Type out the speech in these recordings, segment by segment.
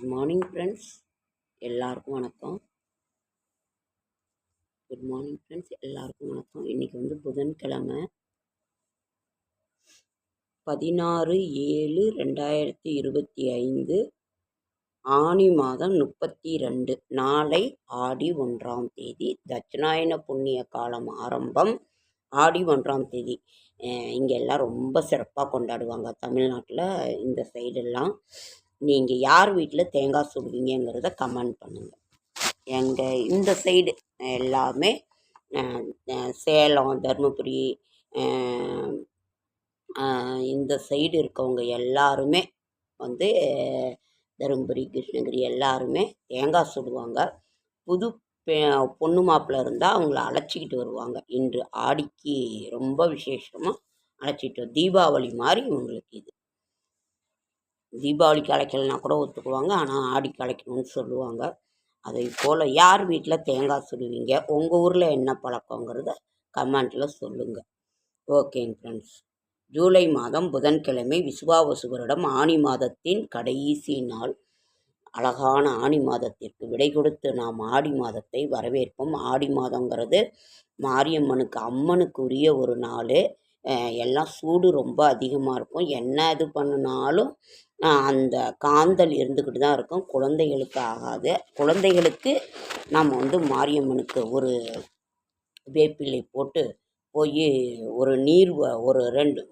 Good morning friends எல்லாருக்கும் வணக்கம். Good morning friends எல்லாருக்கும் வணக்கம். இன்றைக்கி வந்து புதன்கிழமை பதினாறு ஏழு ரெண்டாயிரத்தி இருபத்தி ஐந்து ஆனி மாதம் முப்பத்தி ரெண்டு நாளை ஆடி ஒன்றாம் தேதி தட்சிணாயன புண்ணிய காலம் ஆரம்பம் ஆடி ஒன்றாம் தேதி. இங்கே எல்லாம் ரொம்ப சிறப்பாக கொண்டாடுவாங்க தமிழ்நாட்டில் இந்த சைடெல்லாம் நீங்கள் யார் வீட்டில் தேங்காய் சுடுவீங்கங்கிறத கமெண்ட் பண்ணுங்கள் எங்கள் இந்த சைடு எல்லாமே சேலம் தருமபுரி இந்த சைடு இருக்கவங்க எல்லாருமே வந்து தருமபுரி கிருஷ்ணகிரி எல்லாருமே தேங்காய் சுடுவாங்க. புது பெ- பொண்ணு மாப்பிள்ளை இருந்தால் அவங்கள அழைச்சிக்கிட்டு வருவாங்க. இன்று ஆடிக்கு ரொம்ப விசேஷமாக அழைச்சிட்டு தீபாவளி மாதிரி இவங்களுக்கு இது. தீபாவளிக்கு அழைக்கலனா கூட ஒத்துக்குவாங்க ஆனால் ஆடிக்கு அழைக்கணும்னு சொல்லுவாங்க. அதை போல் யார் வீட்டில் தேங்காய் சுடுவீங்க? உங்கள் ஊரில் என்ன பழக்கங்கிறத கமெண்ட்டில் சொல்லுங்கள் ஓகேங்க ஃப்ரெண்ட்ஸ் ஜூலை மாதம் புதன்கிழமை விசுவாவசு வருடம். ஆனி மாதத்தின் கடைசி நாள். அழகான ஆனி மாதத்திற்கு விடை கொடுத்து நாம் ஆடி மாதத்தை வரவேற்போம். ஆடி மாதங்கிறது மாரியம்மனுக்கு அம்மனுக்கு உரிய ஒரு நாள். எல்லாம் சூடு ரொம்ப அதிகமாக இருக்கும். என்ன இது பண்ணினாலும் அந்த காந்தல் இருந்துக்கிட்டு தான் இருக்கும். குழந்தைகளுக்கு ஆகாது. குழந்தைகளுக்கு நாம் வந்து மாரியம்மனுக்கு ஒரு வேப்பிலை போட்டு போய் ஒரு நீர் வ- ஒரு ரெண்டு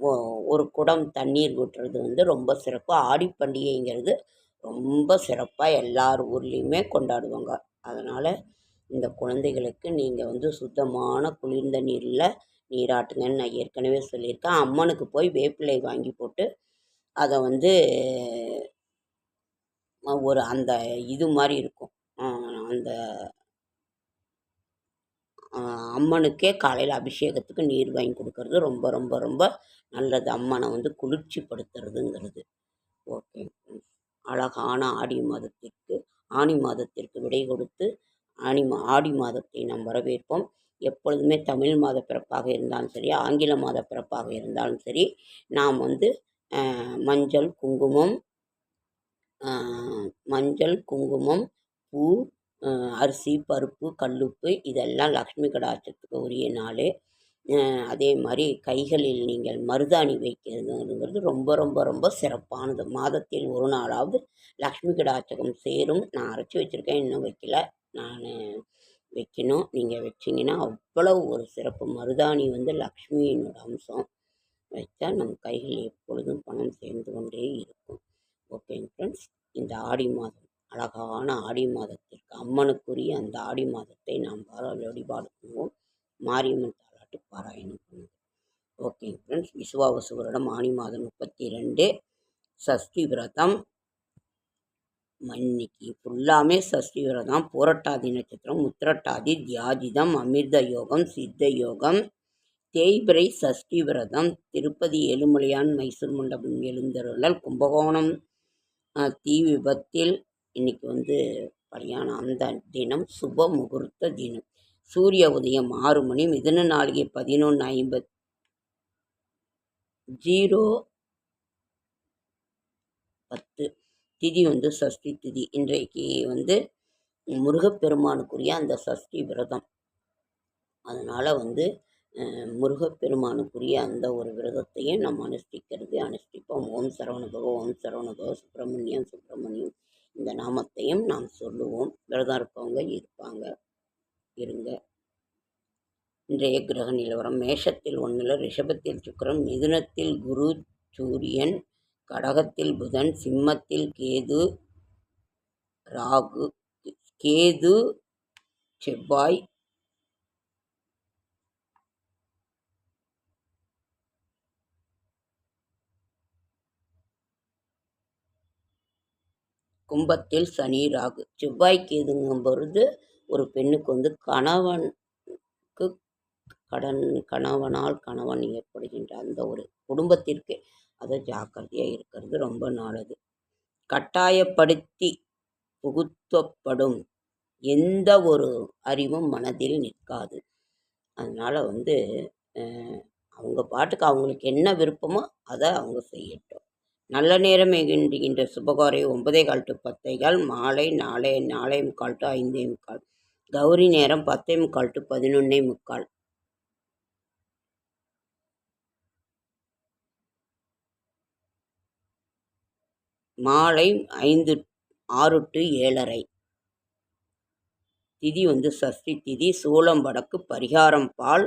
ஒரு குடம் தண்ணீர் விட்டுறது வந்து ரொம்ப சிறப்பு. ஆடி பண்டிகைங்கிறது ரொம்ப சிறப்பாக எல்லார் ஊர்லேயுமே கொண்டாடுவாங்க. அதனால் இந்த குழந்தைகளுக்கு நீங்கள் வந்து சுத்தமான குளிர்ந்த நீரில் நீராட்டுங்கன்னு நான் ஏற்கனவே சொல்லியிருக்கேன். அம்மனுக்கு போய் வேப்பிலை வாங்கி போட்டு அதை வந்து ஒரு அந்த இது மாதிரி இருக்கும். அந்த அம்மனுக்கே காலையில் அபிஷேகத்துக்கு நீர் வாங்கி கொடுக்கறது ரொம்ப ரொம்ப ரொம்ப நல்லது. அம்மனை வந்து குளிர்ச்சிப்படுத்துறதுங்கிறது. ஓகே. அழகான ஆடி மாதத்திற்கு ஆனி மாதத்திற்கு விடை கொடுத்து ஆனி மா ஆடி மாதத்தை நாம் வரவேற்போம். எப்பொழுதுமே தமிழ் மாத பிறப்பாக இருந்தாலும் சரி ஆங்கில மாத பிறப்பாக இருந்தாலும் சரி நாம் வந்து மஞ்சள் குங்குமம் மஞ்சள் குங்குமம் பூ அரிசி பருப்பு கல்லுப்பு இதெல்லாம் லக்ஷ்மி கடாட்சத்துக்கு உரிய நாள். அதே மாதிரி கைகளில் நீங்கள் மருதாணி வைக்கிறதுங்கிறது ரொம்ப ரொம்ப ரொம்ப சிறப்பானது. மாதத்தில் ஒரு நாளாவது லக்ஷ்மி கடாட்சகம் சேரும். நான் அரைச்சி வச்சுருக்கேன் இன்னும் வைக்கல. நான் வைக்கணும். நீங்கள் வச்சிங்கன்னா அவ்வளவு ஒரு சிறப்பு. மருதாணி வந்து லக்ஷ்மியினோட அம்சம். வைத்தால் நம் கைகள் எப்பொழுதும் பணம் சேர்ந்து கொண்டே இருக்கும். ஓகேங்க ஃப்ரெண்ட்ஸ் இந்த ஆடி மாதம் அழகான ஆடி மாதத்திற்கு அம்மனுக்குரிய அந்த ஆடி மாதத்தை நாம் வழிபாடு பண்ணுவோம் மாரியம்மன் தாலாட்டு பாராயணம் பண்ணுவோம் ஓகே ஃப்ரெண்ட்ஸ் விசுவாவசு வருடம் ஆனி மாதம் முப்பத்தி ரெண்டு சஷ்டி விரதம் இன்னைக்கு ஃபுல்லாமே சஷ்டி விரதம் பூரட்டாதி நட்சத்திரம் உத்திரட்டாதி தியாஜிதம் அமிர்த யோகம் சித்த யோகம் தேய்பிரை சஷ்டி விரதம். திருப்பதி ஏழுமலையான் மைசூர் மண்டபம் எழுந்தருளல் கும்பகோணம். தீ விபத்தில் இன்னைக்கு வந்து கல்யாணம் அந்த தினம் சுப முகூர்த்த தினம். சூரிய உதயம் ஆறு மணி மிதன நாளிகை பதினொன்று ஐம்பத் ஜீரோ பத்து. திதி வந்து சஷ்டி திதி. இன்றைக்கு வந்து முருகப்பெருமானுக்குரிய அந்த சஷ்டி விரதம். அதனால் வந்து முருகப்பெருமானுக்குரிய அந்த ஒரு விரதத்தையும் நம்ம அனுஷ்டிக்கிறது. அனுஷ்டிப்போம். ஓம் சரவணபவ ஓம் சரவணபவ சுப்பிரமணியம் சுப்பிரமணியம். இந்த நாமத்தையும் நாம் சொல்லுவோம். விரதம் இருப்பவங்க இருப்பாங்க. இருங்க. இன்றைய கிரக நிலவரம். மேஷத்தில் ஒன்றில் ரிஷபத்தில் சுக்கிரன் மிதுனத்தில் குரு சூரியன் கடகத்தில் புதன் சிம்மத்தில் கேது ராகு கேது செவ்வாய் கும்பத்தில் சனி ராகு. செவ்வாய் கேதுங்கும் பொழுது ஒரு பெண்ணுக்கு வந்து கணவனுக்கு கடன் கணவனால் கணவன் ஏற்படுகின்ற அந்த ஒரு குடும்பத்திற்கு அதை ஜாக்கிரதையாக இருக்கிறது ரொம்ப நல்லது. கட்டாயப்படுத்தி புகுத்தப்படும் எந்த ஒரு அறிவும் மனதில் நிற்காது. அதனால் வந்து அவங்க பாட்டுக்கு அவங்களுக்கு என்ன விருப்பமோ அதை அவங்க செய்யட்டும். நல்ல நேரம் என்கின்ற சுபகாரை ஒன்பதே கால் டு பத்தே மாலை நாளை நாலே முக்கால் டு ஐந்தே முக்கால் கௌரி நேரம் பத்தே முக்கால் டு பதினொன்னே முக்கால். மாலை ஐந்து ஆறு டு ஏழரை. திதி வந்து சஷ்டி திதி சூளம் வடக்கு பரிகாரம் பால்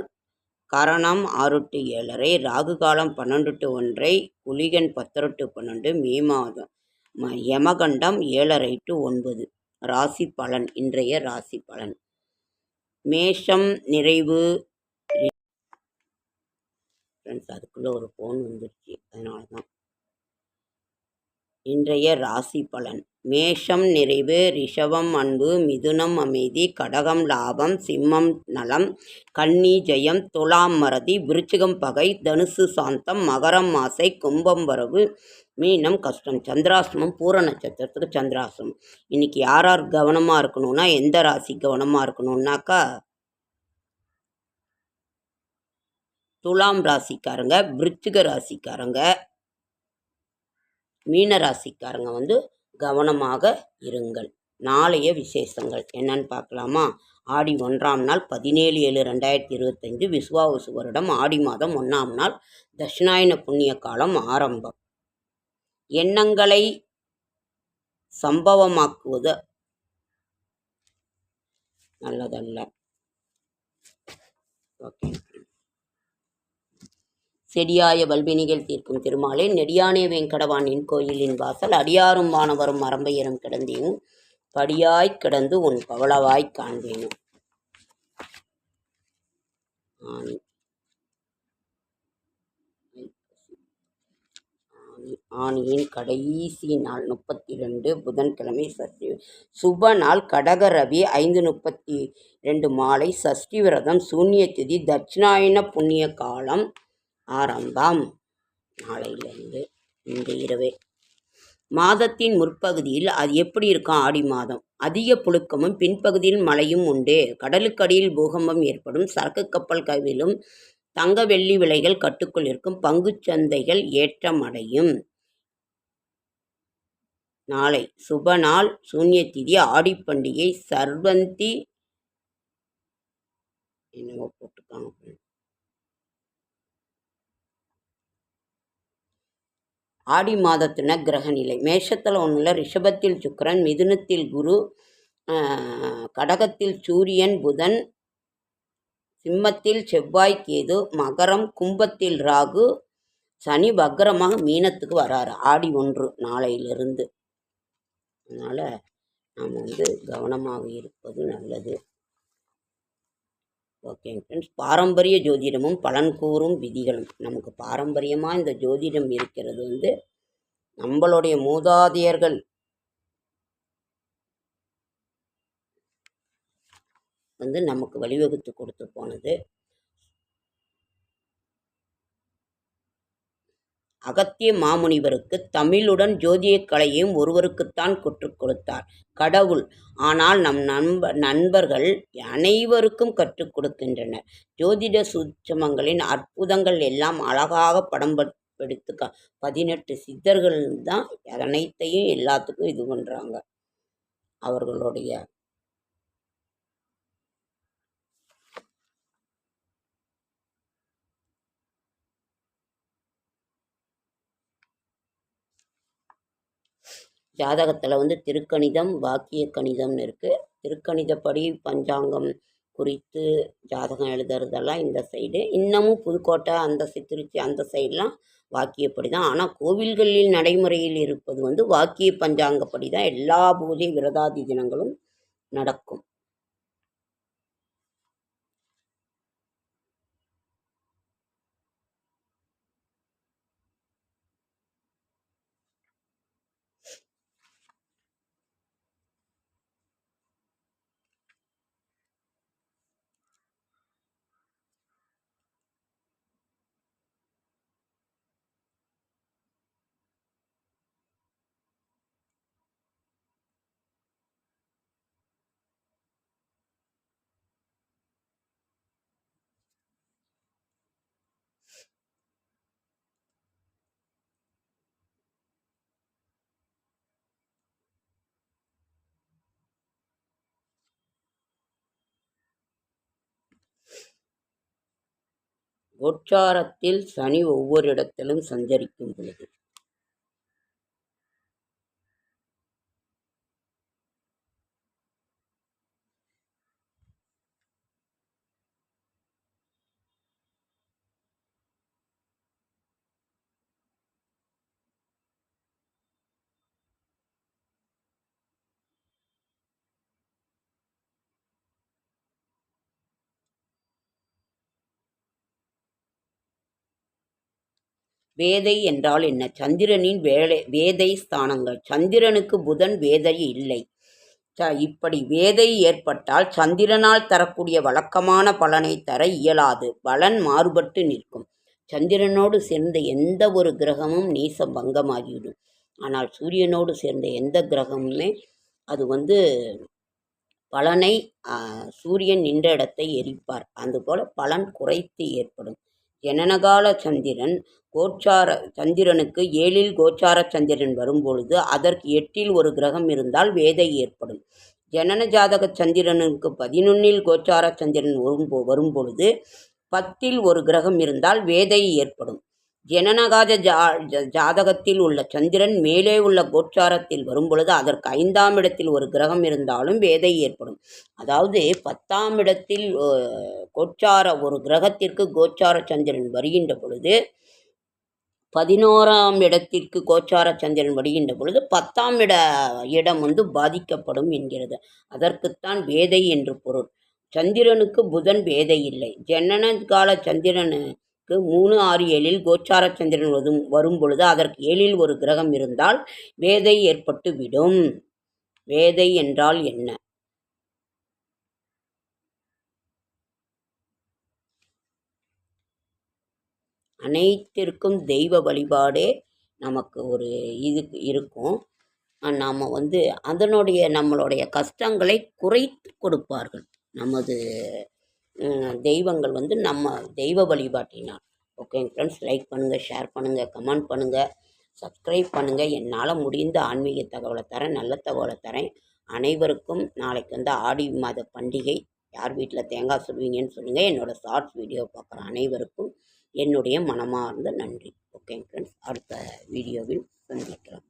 கரணம் ஆறு டு ஏழரை ராகு காலம் பன்னெண்டு டு ஒன்றை குளிகன் பத்தரை டு பன்னெண்டு மே மாதம். ம யமகண்டம் ஏழரை டு ஒன்பது ராசி பலன் இன்றைய ராசி பலன். மேஷம் நிறைவு. ஃப்ரெண்ட்ஸ் அதுக்குள்ளே ஒரு ஃபோன் வந்துருச்சு. அதனால தான் இன்றைய ராசி பலன். மேஷம் நிறைவு ரிஷபம் அன்பு மிதுனம் அமைதி கடகம் லாபம் சிம்மம் நலம் கன்னி ஜெயம் துலாம் மறதி விருச்சிகம் பகை தனுசு சாந்தம் மகரம் ஆசை கும்பம் வரவு மீனம் கஷ்டம் சந்திராசிரமம் பூர நட்சத்திரத்துக்கு சந்திராசிரமம் இன்னைக்கு யார் யார் கவனமாக இருக்கணும்னா எந்த ராசி கவனமாக இருக்கணும்னாக்கா துலாம் ராசிக்காரங்க விருச்சிக ராசிக்காரங்க மீனராசிக்காரங்க வந்து கவனமாக இருங்கள். நாளைய விசேஷங்கள் என்னன்னு பார்க்கலாமா? ஆடி ஒன்றாம் நாள் பதினேழு ஏழு ரெண்டாயிரத்தி இருபத்தஞ்சு விஸ்வாவசு வருடம். ஆடி மாதம் ஒன்றாம் நாள் தட்சிணாயன புண்ணிய காலம் ஆரம்பம். எண்ணங்களை சம்பவமாக்குவது நல்லதல்ல. ஓகே. செடியாய வல்வினிகள் தீர்க்கும் திருமாலே நெடியானே வெங்கடவானின் கோயிலின் வாசல் அடியாரும் வானவரும் மரம்பையரும் கிடந்தேனும் படியாய்க் கிடந்து உன் பவளவாய் காண்பேனும். ஆனி. கடைசி நாள் முப்பத்தி ரெண்டு புதன்கிழமை சஷ்டி சுப நாள் கடக ரவி ஐந்து முப்பத்தி ரெண்டு மாலை சஷ்டி விரதம் சூன்ய திதி தட்சிணாயன புண்ணிய காலம் ஆரம்பம். நாளையிலிருந்து இன்று இரவே. மாதத்தின் முற்பகுதியில் அது எப்படி இருக்கும்? ஆடி மாதம். அதிக புழுக்கமும் பின்பகுதியில் மழையும் உண்டு. கடலுக்கடியில் பூகம்பம் ஏற்படும். சரக்கு கப்பல் கவிலும் தங்க வெள்ளி விலைகள் கட்டுக்குள் இருக்கும். பங்குச் சந்தைகள் ஏற்றமடையும். நாளை சுப நாள். சூன்ய திதி. ஆடிப்பண்டிகை சர்வந்தி என்னவோ போட்டுக்காங்க. ஆடி மாதத்தின கிரகநிலை. மேஷத்தில் ஒன்றில் ரிஷபத்தில் சுக்கரன் மிதுனத்தில் குரு கடகத்தில் சூரியன் புதன் சிம்மத்தில் செவ்வாய் கேது மகரம் கும்பத்தில் ராகு சனி வக்கரமாக மீனத்துக்கு வராரு. ஆடி ஒன்று நாளையிலிருந்து. அதனால் நாம் வந்து கவனமாக இருப்பது நல்லது. ஓகேங்க ஃப்ரெண்ட்ஸ் பாரம்பரிய ஜோதிடமும் பலன் கூறும் விதிகளும். நமக்கு பாரம்பரியமாக இந்த ஜோதிடம் இருக்கிறது வந்து நம்மளுடைய மூதாதையர்கள். வந்து நமக்கு வழிவகுத்து கொடுத்து போனது. அகத்திய மாமுனிவருக்கு தமிழுடன் ஜோதியக் கலையையும் ஒருவருக்குத்தான் கற்றுக் கொடுத்தார். கடவுள். ஆனால் நம் நண்ப நண்பர்கள் அனைவருக்கும் கற்றுக் கொடுக்கின்றனர். ஜோதிட சூட்சமங்களின் அற்புதங்கள் எல்லாம் அழகாக படம் எடுத்து க பதினெட்டு சித்தர்கள் தான் அனைத்தையும் எல்லாத்துக்கும் இது பண்ணுறாங்க அவர்களுடைய ஜாதகத்தில் வந்து திருக்கணிதம் வாக்கிய கணிதம்னு இருக்குது திருக்கணிதப்படி பஞ்சாங்கம் குறித்து ஜாதகம் எழுதுறதெல்லாம் இந்த சைடு இன்னமும் புதுக்கோட்டை அந்த திருச்சி அந்த சைடெலாம் வாக்கியப்படி தான் ஆனால் கோவில்களில் நடைமுறையில் இருப்பது வந்து வாக்கிய பஞ்சாங்கப்படி தான் எல்லா பூஜை விரதாதி தினங்களும் நடக்கும். கோச்சாரத்தில் சனி ஒவ்வொரு இடத்திலும் சஞ்சரிக்கும் பொழுது. வேதை என்றால் என்ன? சந்திரனின் வேலை வேதை ஸ்தானங்கள். சந்திரனுக்கு புதன் வேதை இல்லை. ச இப்படி வேதை ஏற்பட்டால் சந்திரனால் தரக்கூடிய வழக்கமான பலனை தர இயலாது. பலன் மாறுபட்டு நிற்கும். சந்திரனோடு சேர்ந்த எந்த ஒரு கிரகமும் நீசம் பங்கமாகிவிடும். ஆனால் சூரியனோடு சேர்ந்த எந்த கிரகமுமே அது வந்து பலனை சூரியன் நின்ற இடத்தை எரிப்பார். அதுபோல் பலன் குறைத்து ஏற்படும். ஜனனகால சந்திரன் கோச்சார சந்திரனுக்கு ஏழில் கோச்சார சந்திரன் வரும்பொழுது அதற்கு எட்டில் ஒரு கிரகம் இருந்தால் வேதை ஏற்படும். ஜனன ஜாதக சந்திரனுக்கு பதினொன்னில் கோச்சார சந்திரன் வரும் வரும்பொழுது பத்தில் ஒரு கிரகம் இருந்தால் வேதை ஏற்படும். ஜனனகாத ஜா ஜாதகத்தில் உள்ள சந்திரன் மேலே உள்ள கோச்சாரத்தில் வரும்பொழுது அதற்கு ஐந்தாம் இடத்தில் ஒரு கிரகம் இருந்தாலும் வேதை ஏற்படும். அதாவது பத்தாம் இடத்தில் கோச்சார ஒரு கிரகத்திற்கு கோச்சார சந்திரன் வருகின்ற பொழுது பதினோராம் இடத்திற்கு கோச்சார சந்திரன் வருகின்ற பொழுது பத்தாம் இட இடம் வந்து பாதிக்கப்படும் என்கிறது. அதற்குத்தான் வேதை என்று பொருள். சந்திரனுக்கு புதன் வேதை இல்லை. ஜனன கால சந்திரன் சந்திரனுக்கு மூணு ஆறு ஏழில் கோச்சாரச்சந்திரன் வரும் வரும்பொழுது அதற்கு ஏழில் ஒரு கிரகம் இருந்தால் வேதை ஏற்பட்டு விடும் வேதை என்றால் என்ன? அனைத்திற்கும் தெய்வ வழிபாடே நமக்கு ஒரு இது இருக்கும். நாம் வந்து அதனுடைய நம்மளுடைய கஷ்டங்களை குறைத்து கொடுப்பார்கள். நமது தெய்வங்கள் வந்து நம்ம தெய்வ வழிபாட்டினால். ஓகேங்க ஃப்ரெண்ட்ஸ் லைக் பண்ணுங்கள் ஷேர் பண்ணுங்கள் கமெண்ட் பண்ணுங்கள் சப்ஸ்கிரைப் பண்ணுங்கள் என்னால் முடிந்த ஆன்மீக தகவலை தரேன் நல்ல தகவலை தரேன். அனைவருக்கும் நாளைக்கு வந்து ஆடி மாத பண்டிகை. யார் வீட்டில் தேங்காய் சொல்வீங்கன்னு சொல்லுங்கள் என்னோடய ஷார்ட்ஸ் வீடியோ பார்க்குற அனைவருக்கும் என்னுடைய மனமார்ந்த நன்றி. ஓகே ஃப்ரெண்ட்ஸ் அடுத்த வீடியோவில் சந்திக்கலாம்.